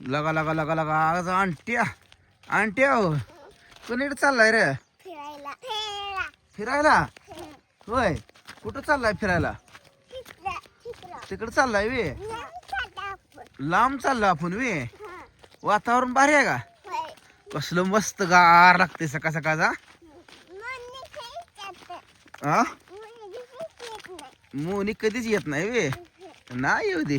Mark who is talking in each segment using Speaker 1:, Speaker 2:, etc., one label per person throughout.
Speaker 1: लगा लगा लगा लगा. आज आणट्या आणट्या हो. कोणीकडे चाललाय रे?
Speaker 2: फिरायला.
Speaker 1: होय. कुठं चाललाय फिरायला? तिकडे चाललाय वे लांब चाललो आपण. वे वातावरण भारी आहे का? कसलं मस्त गार लागते सकाळ सकाळचा हा?
Speaker 2: मनी
Speaker 1: कधीच येत नाही. वे नाही येऊ दे.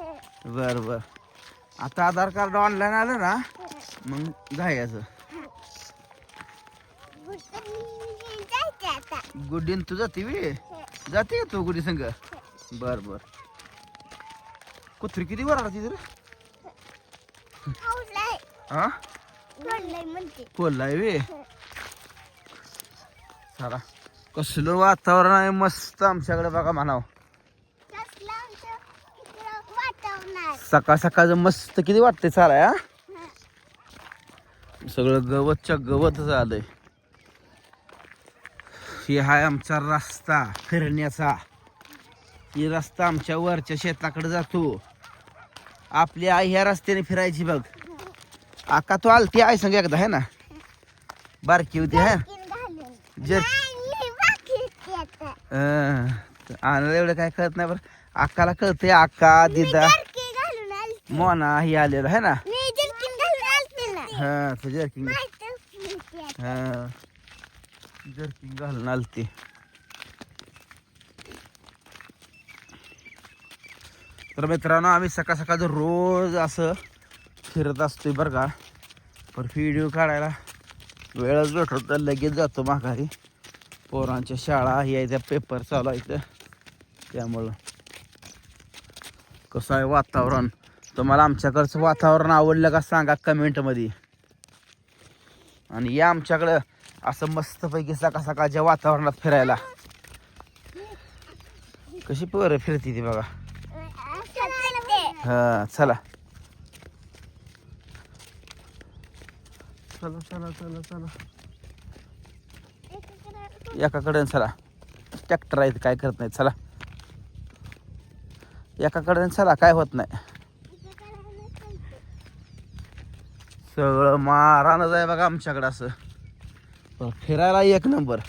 Speaker 1: बर बर. आता आधार कार्ड ऑनलाईन आलं ना मग जायचं. गुड्डीन तू जाते वे जाते का तू गुडी संग? बर बर. कुत्री किती वर तिथे हा? कोल्हाय वे सारा कसलं वातावरण आहे मस्त आमच्याकडे बघा म्हणावं
Speaker 2: कसलं आमचं इकडं वातावरण आहे
Speaker 1: सकाळ सकाळचं मस्त किती वाटते चालाय हा? सगळं गवतच्या गवत झालंय. हे हाय आमचा रस्ता फिरण्याचा. ही रस्ता आमच्या वरच्या शेताकडे जातो. आपली आई ह्या रस्त्याने फिरायची बघ. आका तू आलती आई संग एकदा है ना? बारकी होती हा? जर एवढं काय कळत नाही बरं. अक्काला कळते अक्का
Speaker 2: मी
Speaker 1: दिदा. मोना ही आलेलं आहे ना? हा तुझ्या जर्किंग
Speaker 2: ते.
Speaker 1: हा जर्किंग घालून आलती. तर मित्रांनो आम्ही सकाळ सकाळचं रोज असं फिरत असतोय बरं का. पण व्हिडिओ काढायला वेळच भेटतो तर लगेच जातो माघारी. पोरांच्या शाळा यायच्या पेपर चालू आहेत. त्यामुळं कसं आहे वातावरण? तुम्हाला आमच्याकडचं वातावरण आवडलं का सांगा कमेंटमध्ये आणि या आमच्याकडं असं मस्तपैकी सकाळ सकाळच्या वातावरणात फिरायला. कशी पोरं फिरती ती बघा. हां चला. चला चला चला चला. एकाकडे चला. ट्रॅक्टर आहेत काय करत नाही चला. एकाकडे चला काय होत नाही. सगळं मारानच आहे बघा आमच्याकडं असं. पण फिरायला एक नंबर.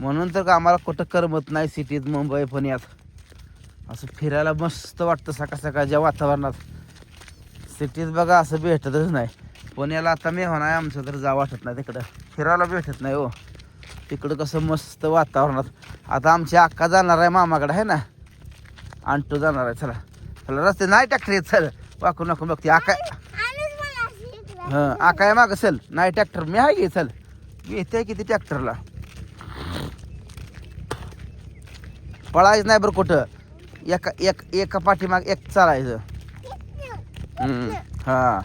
Speaker 1: म्हणून तर का आम्हाला कुठं करमत नाही सिटीत मुंबई पुण्यात असं फिरायला मस्त वाटतं सकाळ सकाळच्या वातावरणात. सिटीत बघा असं भेटतच नाही. पुण्याला आता मी आहे आमचं तर जा वाटत नाही तिकडं. फिरायला भेटत नाही हो. तिकडं कसं मस्त वातावरणात. आता आमची अक्का जाणार आहे मामाकडे आहे ना? आणतो जाणार आहे चला. चला रस्ते नाही ट्रॅक्टर येत चल. वाकून वाकून बघते आका
Speaker 2: आणच मला असं इकडं.
Speaker 1: हा आकाय माग चल. नाही ट्रॅक्टर मी आहे घे चल. घेते किती ट्रॅक्टरला पळायचं नाही बरं कुठं. एका एक एका पाठीमाग एक चालायचं. हा.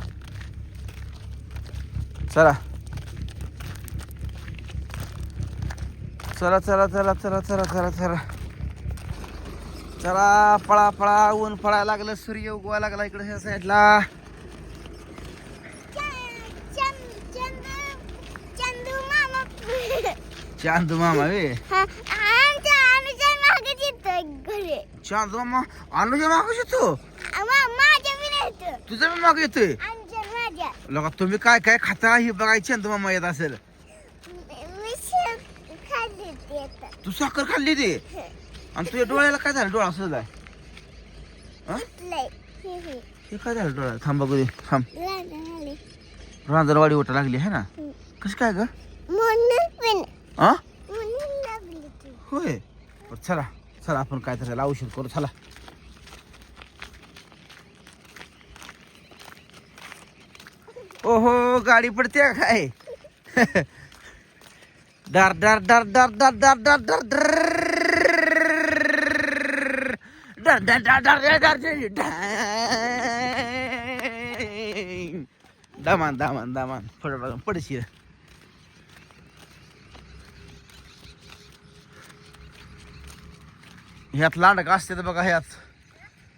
Speaker 1: चला. चला चला चला चला चला चला चला. चला पळा पळा. ऊन पळायला लागलं सूर्य उगवायला लागला इकडे ह्या साईडला
Speaker 2: शांत मामा
Speaker 1: वे शांत मामा अनुजा मागच येतो. तुझं पण माग येतोय? लगा तुम्ही काय काय खाता हे बघायची चांद मामा येत असेल.
Speaker 2: तू
Speaker 1: साखर खाल्ली ते? आणि तुझ्या डोळ्याला काय झालं? डोळा
Speaker 2: असं हे?
Speaker 1: काय झालं डोळ्याला? थांबा दे थांब. रांजणवाडी ओटा लागली आहे ना? कशी काय ग? हा होय बरं, चला चला आपण काय तर त्याला औषध करू चला ओहो गाडी पडते काय डर डर डर डर डर डर डर डर डर डर डर डर डर डर डर डर दामान दामान दामान फड पडशील ह्यात लाडक असते बघा ह्यात.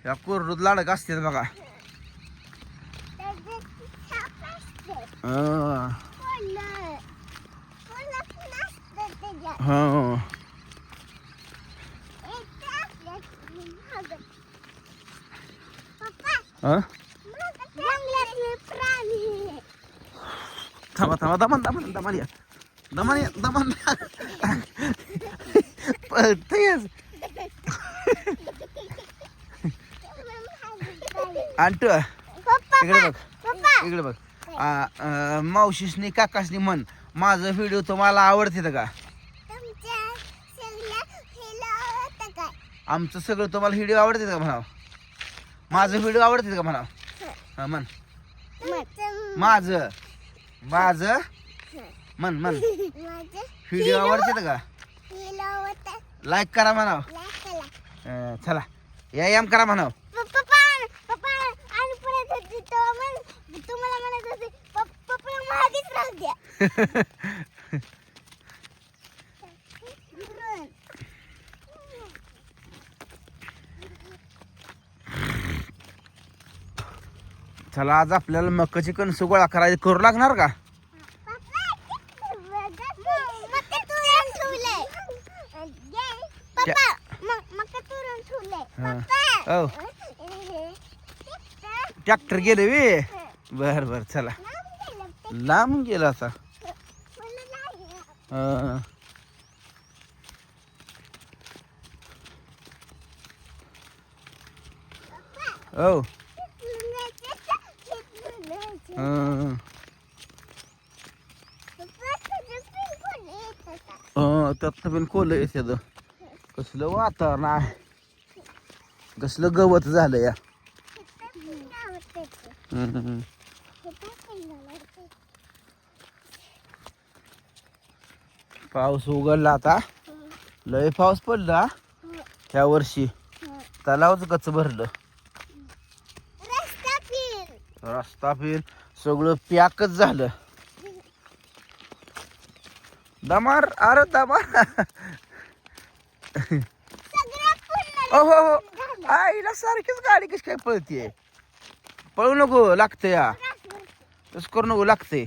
Speaker 1: ह्या कोरडूत लाडक असते बघा. हा. हं. थांबा थांबा दमान दमान दमान या. दमान या दमान पळतयच. आणतो इकडे बघ. इकडे बघ. मावशीसनी काकासनी म्हण माझं व्हिडिओ तुम्हाला आवडते का? आमचं सगळं तुम्हाला व्हिडिओ आवडते का? म्हणाव. माझं व्हिडिओ आवडते का? म्हणाव. हा म्हण. माझं? माझं? म्हण म्हण. व्हिडिओ आवडते का? लाईक करा म्हणाव. चला. व्यायाम करा म्हणाव
Speaker 2: पप्पा पप्पा आणि परत होती तेव्हा म्हण तुम्हाला म्हणत होते पप्पा पप्पा मागेच राहू द्या.
Speaker 1: चला आज आपल्याला मकाची कणस गोळा करायला करू लागणार का? ट्रॅक्टर गेले वे. बर बर चला. लांब गेला आता. हं. हो. हं. हं, त्यात पण कोल येते कसलं वातावरण आहे. कसलं गवत झालं या हं, हं, हं. पाऊस उघडला आता. लय पाऊस पडला. ह्या वर्षी तलावच कच भरलं.
Speaker 2: रस्ता फिर.
Speaker 1: सगळं पॅकच झालं. दमार अरे दमार.
Speaker 2: सगळं
Speaker 1: हो हो. आईला सारखीच गाडी कशी काय पळतीये? पळू नको लागते या तसं करू नको लागते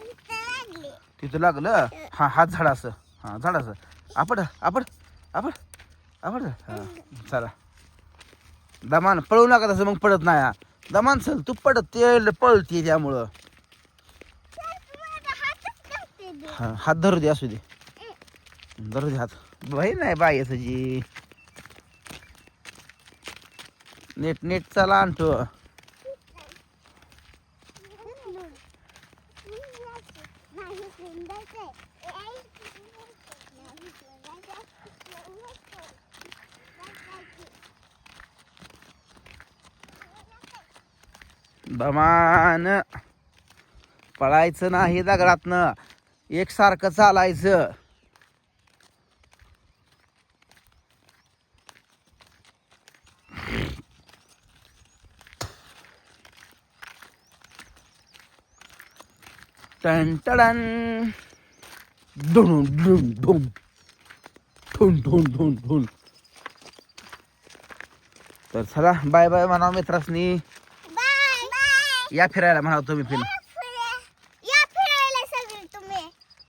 Speaker 2: लागले
Speaker 1: तिथं लागलं? हा हात झाड असं. हा झाड असं. आपड आपड आपड आपड. चला. दमान पळू नका तसं मग पडत नाही हा. दमान चल तू पडत ते पळते त्यामुळं. हा हात धरू दे असू दे. धरू दे हात. बाई नाही बाई जी. नेट नेट चला आणतो. दमान पळायचं नाही दगडातनं. एकसारखं चालायचं. टन टडन. धुन धुन धुन धुन धुन धुन धुन तर चला बाय बाय म्हणा मित्रासनी. या फिरायला म्हणा तुम्ही फिर